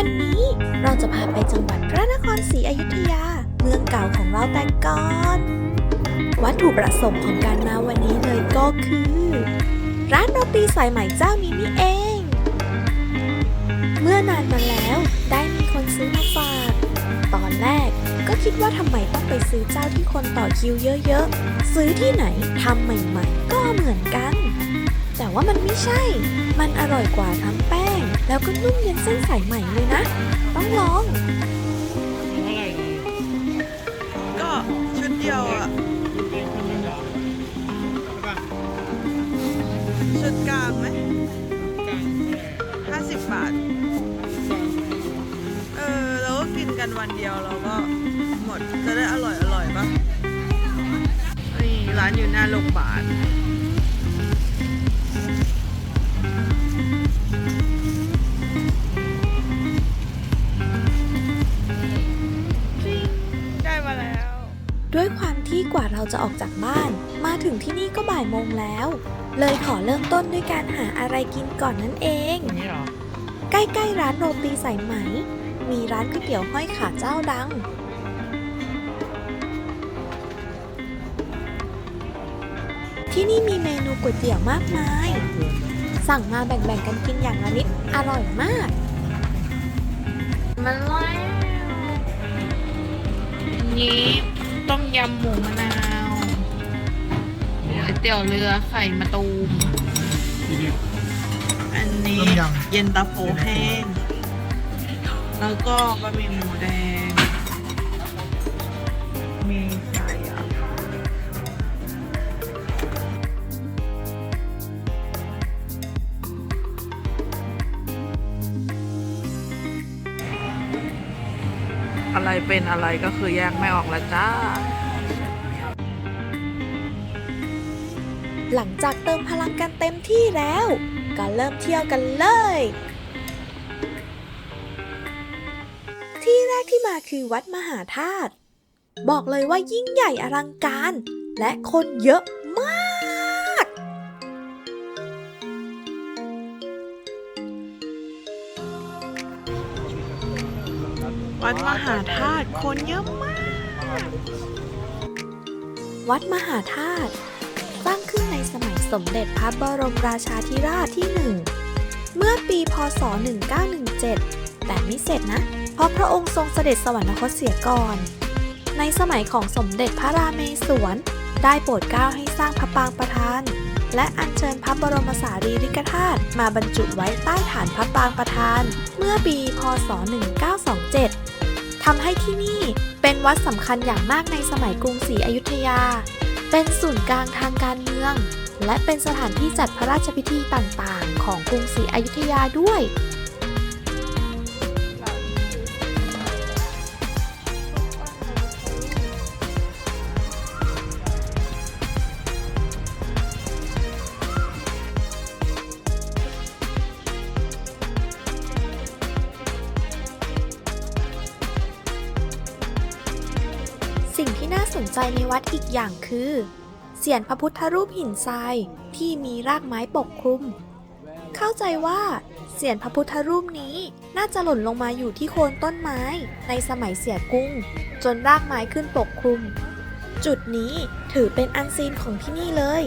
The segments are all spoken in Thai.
วันนี้เราจะพาไปจังหวัดพระนครศรีอยุธยา เมืองเก่าของเราแต่ก่อน วัตถุประสงค์ของการมาวันนี้เลยก็คือ ร้านโรตีสายไหมเจ้านี้นี่เอง เมื่อนานมาแล้วได้มีคนซื้อมาฝาก ตอนแรกก็คิดว่าทำไมต้องไปซื้อเจ้าที่คนต่อคิวเยอะๆ ซื้อที่ไหนทำใหม่ๆ ก็เหมือนกัน แต่ว่ามันไม่ใช่ มันอร่อยกว่าทั้งแป้ง แล้วก็นุ่มเย็นเส้นสายใหม่เลยนะ ต้องลอง ก็ชุดเดียวอะชุดเล็กชุดเล็กเหรอใช่ป่ะชุดกลางไหมห้าสิบบาท เออเราก็กินกันวันเดียวเราก็หมดจะได้อร่อยอร่อยปะนี่ร้านอยู่หน้าโรงพยาบาล ด้วยความที่กว่าเราจะออกจากบ้าน มาถึงที่นี่ก็บ่ายโมงแล้ว เลยขอเริ่มต้นด้วยการหาอะไรกินก่อนนั่นเองอย่างนี้เหรอ ใกล้ๆร้านโรตีสายไหม มีร้านก๋วยเตี๋ยวห้อยขาเจ้าดัง ที่นี่มีเมนูก๋วยเตี๋ยวมากมาย สั่งมาแบ่งๆกันกินอย่างละนิด อร่อยมาก มันแล้วนี้ ต้มยำหมูมะนาวก๋วยเตี๋ยวเรือไข่มะตูม อันนี้ต้มยำ เย็นตาโฟแห้ง แล้วก็บะหมี่หมูแดง มีไก่อะ อะไรเป็นอะไรก็คือแยกไม่ออกแล้วจ้า หลังจากเติมพลังกันเต็มที่แล้ว ก็เริ่มเที่ยวกันเลย ที่แรกที่มาคือวัดมหาธาตุบอกเลยว่ายิ่งใหญ่อลังการ และคนเยอะ วัดมหาธาตุคนเยอะมาก วัดมหาธาตุสร้างขึ้นในสมัยสมเด็จพระบรมราชาธิราชที่หนึ่งเมื่อปีพศ 1917 แต่ไม่เสร็จนะ เพราะพระองค์ทรงเสด็จสวรรคตเสียก่อน ในสมัยของสมเด็จพระราเมศวรได้โปรดเกล้าให้สร้างพระปางประธาน และอัญเชิญพระบรมสารีริกธาตุมาบรรจุไว้ใต้ฐานพระปางประธาน เมื่อปีพศ 1927 ทำให้ที่นี่เป็นวัดสำคัญอย่างมากในสมัยกรุงศรีอยุธยา เป็นศูนย์กลางทางการเมือง และเป็นสถานที่จัดพระราชพิธีต่างๆ ของกรุงศรีอยุธยาด้วย ใจในวัดอีกอย่างคือเสียนพระพุทธรูปหินทรายที่มีรากไม้ปกคลุม เข้าใจว่าเสียนพระพุทธรูปนี้น่าจะหล่นลงมาอยู่ที่โคนต้นไม้ในสมัยเสียกุ้ง จนรากไม้ขึ้นปกคลุม จุดนี้ถือเป็นอันซีนของที่นี่เลย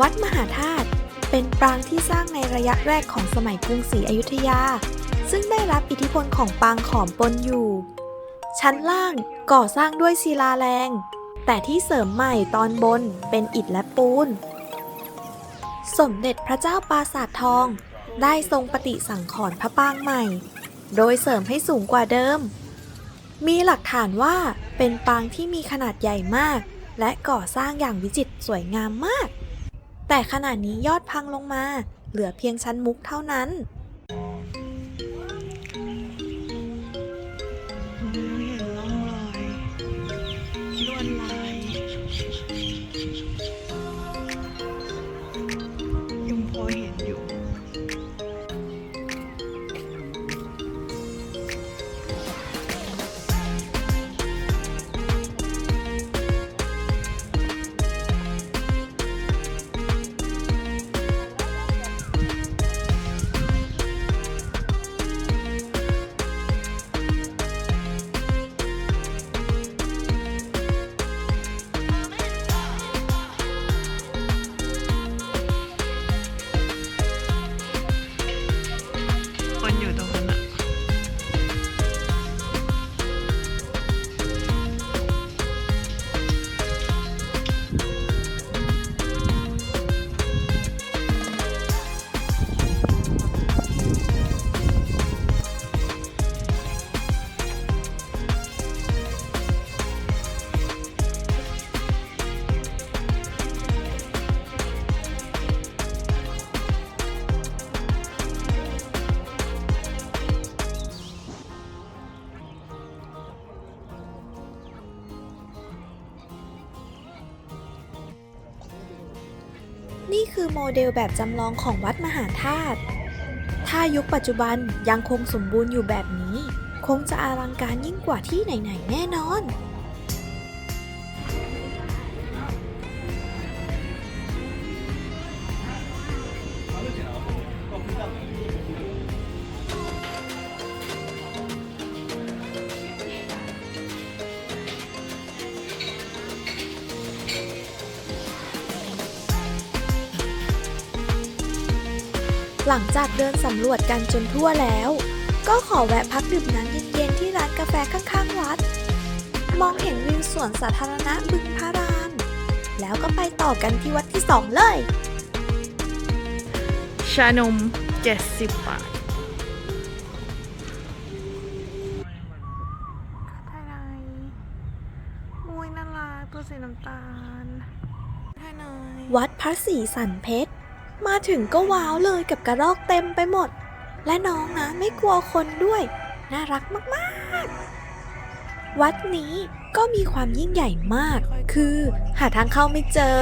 วัดมหาธาตุเป็นปรางที่สร้างในระยะแรกของสมัยกรุงศรีอยุธยา ซึ่งได้รับอิทธิพลของปางขอมปนอยู่ ชั้นล่างก่อสร้างด้วยศิลาแรง แต่ที่เสริมใหม่ตอนบนเป็นอิฐและปูน สมเด็จพระเจ้าปราสาททอง ได้ทรงปฏิสังขรณ์พระปางใหม่ โดยเสริมให้สูงกว่าเดิม มีหลักฐานว่าเป็นปางที่มีขนาดใหญ่มาก และก่อสร้างอย่างวิจิตรสวยงามมาก แต่ขณะนี้ยอดพังลงมา เหลือเพียงชั้นมุกเท่านั้น นี่คือโมเดลแบบจำลองของวัดมหาธาตุ ถ้ายุคปัจจุบันยังคงสมบูรณ์อยู่แบบนี้ คงจะอลังการยิ่งกว่าที่ไหนๆแน่นอน หลังจากเดินสำรวจกันจนทั่วแล้ว ก็ขอแวะพักดื่มน้ำเย็นๆที่ร้านกาแฟข้างๆวัด มองเห็นวิวสวนสาธารณะบึงพระรามแล้วก็ไปต่อกันที่วัดที่สองเลย ชานม 70 บาทไทยไนมุ้ยน่ารักตัวสีน้ำตาลไทยไนวัดพระศรีสันเพชร มาถึงก็ว้าวเลยกับกระรอกเต็มไปหมด และน้องนะไม่กลัวคนด้วย น่ารักมากๆ วัดนี้ก็มีความยิ่งใหญ่มาก คือหาทางเข้าไม่เจอ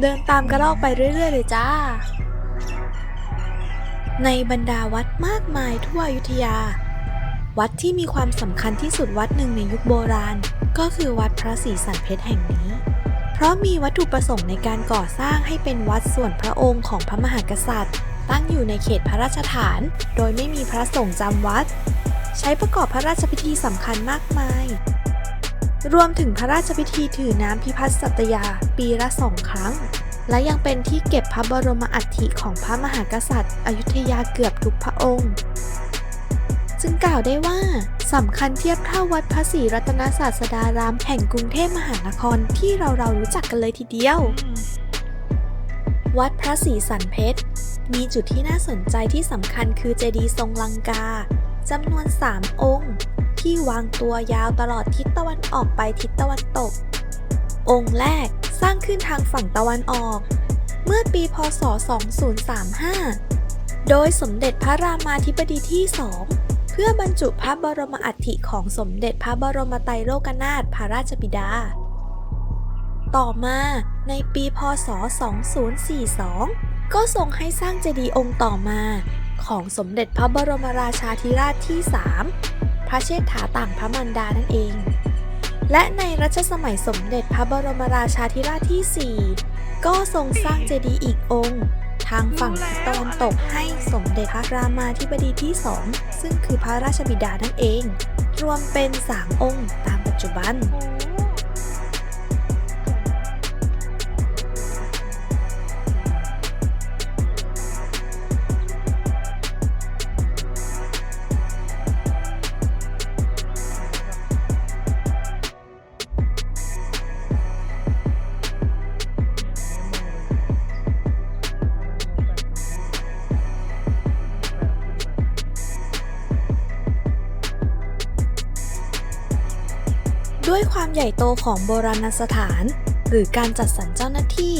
เดินตามกระรอกไปเรื่อย ๆ เลยจ้า ในบรรดาวัดมากมายทั่วอยุธยา วัดที่มีความสำคัญที่สุดวัดหนึ่งในยุคโบราณ ก็คือวัดพระศรีสันเพชรแห่งนี้ เพราะมีวัตถุประสงค์ในการก่อสร้างให้เป็นวัดส่วนพระองค์ของพระมหากษัตริย์ ตั้งอยู่ในเขตพระราชฐาน โดยไม่มีพระสงฆ์จำวัด ใช้ประกอบพระราชพิธีสำคัญมากมาย รวมถึงพระราชพิธีถือน้ำพิพัฒน์สัตยาปีละสองครั้ง และยังเป็นที่เก็บพระบรมอัฐิของพระมหากษัตริย์ อยุธยาเกือบทุกพระองค์ จึงกล่าวได้ว่าสำคัญเทียบเท่าวัดพระศรีรัตนศาสดารามแห่งกรุงเทพมหานครที่เราเรารู้จักกันเลยทีเดียว วัดพระศรีสันเพชร มีจุดที่น่าสนใจที่สำคัญคือเจดีย์ทรงลังกาจำนวน 3 องค์ ที่วางตัวยาวตลอดทิศตะวันออกไปทิศตะวันตก องค์แรกสร้างขึ้นทางฝั่งตะวันออก เมื่อปีพศ 2035 โดยสมเด็จพระรามาธิบดีที่สอง พื่อบรรจุพระบรมอัฐิของสมเด็จพระบรมไตรโลกนาถพระราชบิดา ต่อมาในปีพศ 2042 ก็ทรงให้สร้างเจดีย์องค์ต่อมาของสมเด็จพระบรมราชาธิราชที่ 3 พระเชษฐาต่างพระมารดานั่นเอง และในรัชสมัยสมเด็จพระบรมราชาธิราชที่ 4 ก็ทรงสร้างเจดีย์อีกองค์ ทางฝั่งตะวันตกให้สมเด็จพระรามาธิบดีที่2ซึ่งคือพระราชบิดานั่นเอง รวมเป็น 3 องค์ตามปัจจุบัน ความใหญ่โตของโบราณสถาน หรือการจัดสรรเจ้าหน้าที่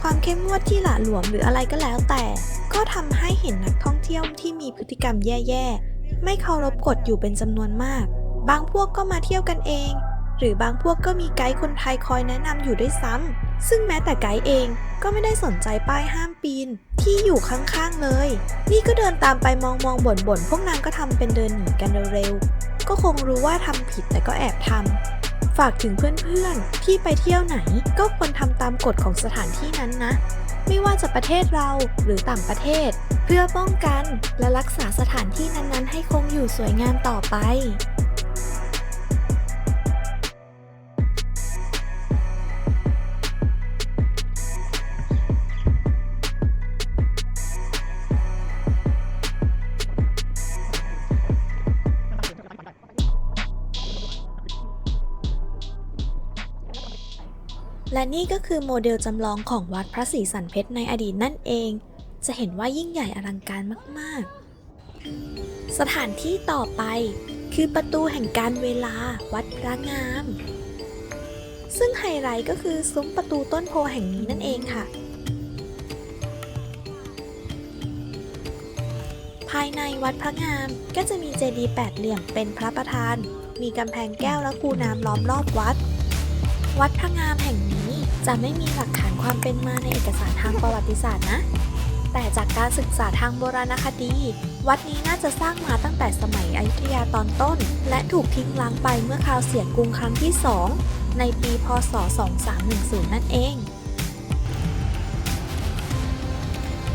ความเข้มงวดที่หละหลวมหรืออะไรก็แล้วแต่ ก็ทำให้เห็นนักท่องเที่ยวที่มีพฤติกรรมแย่ๆ ไม่เคารพกฎอยู่เป็นจำนวนมาก บางพวกก็มาเที่ยวกันเอง หรือบางพวกก็มีไกด์คนไทยคอยแนะนำอยู่ด้วยซ้ำซึ่งแม้แต่ไกด์เองก็ไม่ได้สนใจป้ายห้ามปีน ที่อยู่ข้างๆเลย นี่ก็เดินตามไปมองมองบ่นบ่นๆพวกนางก็ทำเป็นเดินหนีกันเร็วๆก็คงรู้ว่าทำผิดแต่ก็แอบทำ ฝากถึงเพื่อนๆ ที่ไปเที่ยวไหนก็ควรทำตามกฎของสถานที่นั้นนะ ไม่ว่าจะประเทศเราหรือต่างประเทศ เพื่อป้องกันและรักษาสถานที่นั้นๆ ให้คงอยู่สวยงามต่อไป และนี่ก็คือโมเดลจำลองของวัดพระศรีสันเพชรในอดีตนั่นเอง จะเห็นว่ายิ่งใหญ่อลังการมาก ๆ สถานที่ต่อไป คือประตูแห่งการเวลาวัดพระงาม ซึ่งไฮไลท์ก็คือซุ้มประตูต้นโพแห่งนี้นั่นเองค่ะ ภายในวัดพระงามก็จะมีเจดีย์แปดเหลี่ยมเป็นพระประธาน มีกำแพงแก้วและคูน้ำล้อมรอบวัดวัดพระงามแห่งนี้ จะไม่มีหลักฐานความเป็นมาในเอกสารทางประวัติศาสตร์นะ แต่จากการศึกษาทางโบราณคดี วัดนี้น่าจะสร้างมาตั้งแต่สมัยอยุธยาตอนต้น และถูกทิ้งล้างไปเมื่อคราวเสียกรุงครั้งที่2ในปีพศ 2310 นั่นเอง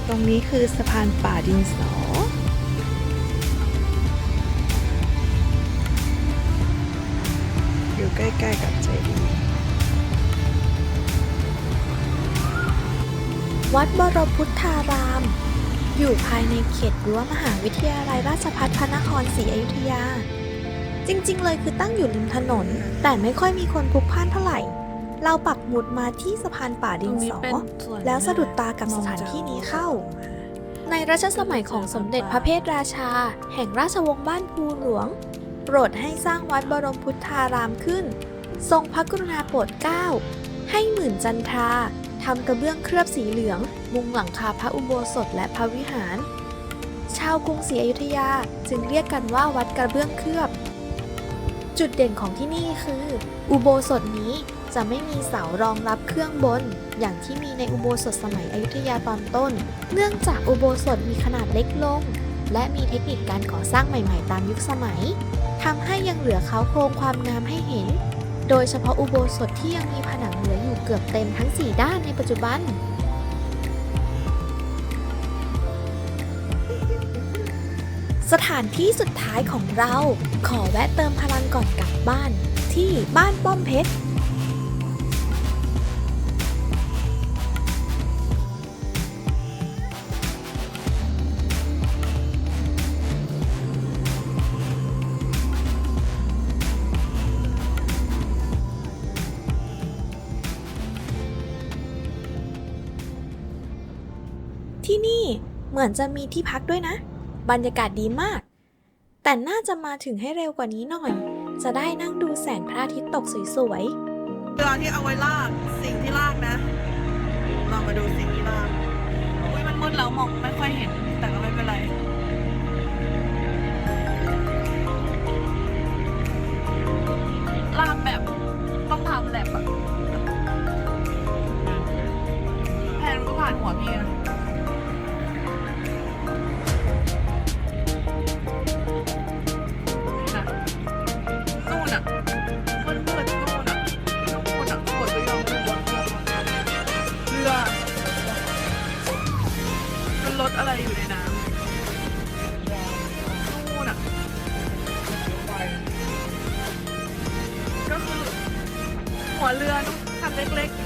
ตรงนี้คือสะพานป่าดินสออยู่ใกล้ ๆ กับเจดีย์ วัดบรมพุทธาราม อยู่ภายในเขตรั้วมหาวิทยาลัยราชภัฏพระนครศรีอยุธยา จริงๆ เลยคือตั้งอยู่ริมถนน แต่ไม่ค่อยมีคนพลุกพล่านเท่าไหร่ เราปักหมุดมาที่สะพานป่าดินสอ แล้วสะดุดตากับสถานที่นี้เข้า ในรัชสมัยของสมเด็จพระเพทราชา แห่งราชวงศ์บ้านภูหลวง โปรดให้สร้างวัดบรมพุทธารามขึ้น ทรงพระกรุณาโปรดเกล้าให้หมื่นจันทรา ทำกระเบื้องเคลือบสีเหลือง มุงหลังคาพระอุโบสถและพระวิหาร ชาวกรุงศรีอยุธยาจึงเรียกกันว่าวัดกระเบื้องเคลือบ จุดเด่นของที่นี่คือ อุโบสถนี้จะไม่มีเสารองรับเครื่องบน อย่างที่มีในอุโบสถสมัยอยุธยาตอนต้น เนื่องจากอุโบสถมีขนาดเล็กลง และมีเทคนิคการก่อสร้างใหม่ ๆ ตามยุคสมัยทำให้ยังเหลือเขาโครงความงามให้เห็น โดยเฉพาะอุโบสถที่ยังมีผนังเหลืออยู่เกือบเต็มทั้ง 4 ด้านในปัจจุบัน สถานที่สุดท้ายของเรา ขอแวะเติมพลังก่อนกลับบ้าน ที่บ้านป้อมเพชร ที่นี่เหมือนจะมีที่พักด้วยนะ บรรยากาศดีมาก แต่น่าจะมาถึงให้เร็วกว่านี้หน่อย จะได้นั่งดูแสงพระอาทิตย์ตกสวยเรือที่เอาไว้ลากสิ่งที่ลากนะ เรามาดูสิ่งที่ลากอุ้ยมันมืดแล้วมองไม่ค่อยเห็น เรือนุคันเล็กๆ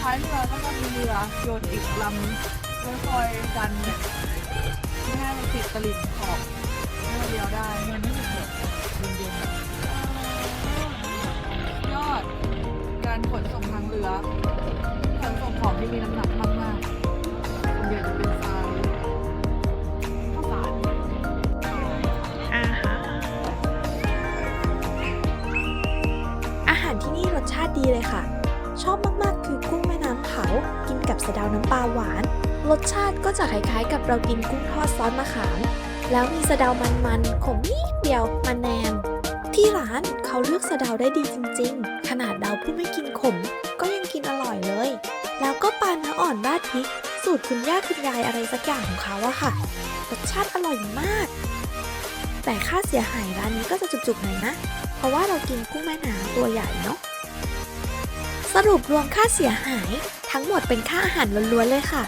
ท้ายเรือก็จะมีเรือโยนอีกลำไว้คอยกันเนี่ยไม่ให้มันติดตลิ่งขอบให้มันเลี้ยวได้มันไม่ติดแบบเย็นๆยอดการขนส่งทางเรือขนส่งของที่มีน้ำหนัก ดีเลยค่ะ ชอบมากๆคือกุ้งแม่น้ำเผากินกับสะเดาน้ำปลาหวาน รสชาติก็จะคล้ายๆ กับเรากินกุ้งทอดซอสมะขาม แล้วมีสะเดามันๆขมนิดเดียวมันแนม ที่ร้านเขาเลือกสะเดาได้ดีจริงๆ ขนาดเราผู้ไม่กินขม ก็ยังกินอร่อยเลย แล้วก็ปลาเนื้ออ่อนราดพริก สูตรคุณย่าคุณยายอะไรสักอย่างของเขาอะค่ะรสชาติอร่อยมาก แต่ค่าเสียหายร้านนี้ก็จะจุกๆหน่อยนะ เพราะว่าเรากินกุ้งแม่น้ำตัวใหญ่เนาะ สรุปรวมค่าเสียหาย ทั้งหมดเป็นค่าอาหารล้วนๆเลยค่ะ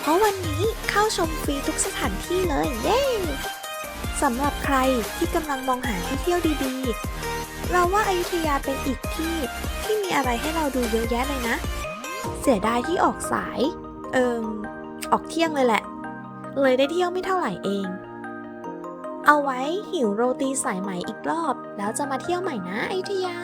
เพราะวันนี้เข้าชมฟรีทุกสถานที่เลยเย้สำหรับใครที่กำลังมองหาที่เที่ยวดีๆ เราว่าอายุทยาเป็นอีกที่ที่มีอะไรให้เราดูเยอะแยะเลยนะ เสียดายที่ออกสาย เอิมออกเที่ยงเลยแหละ เลยได้เที่ยวไม่เท่าไหร่เอง เอาไว้หิวโรตีสายไหมอีกรอบ แล้วจะมาเที่ยวใหม่นะอยุธยา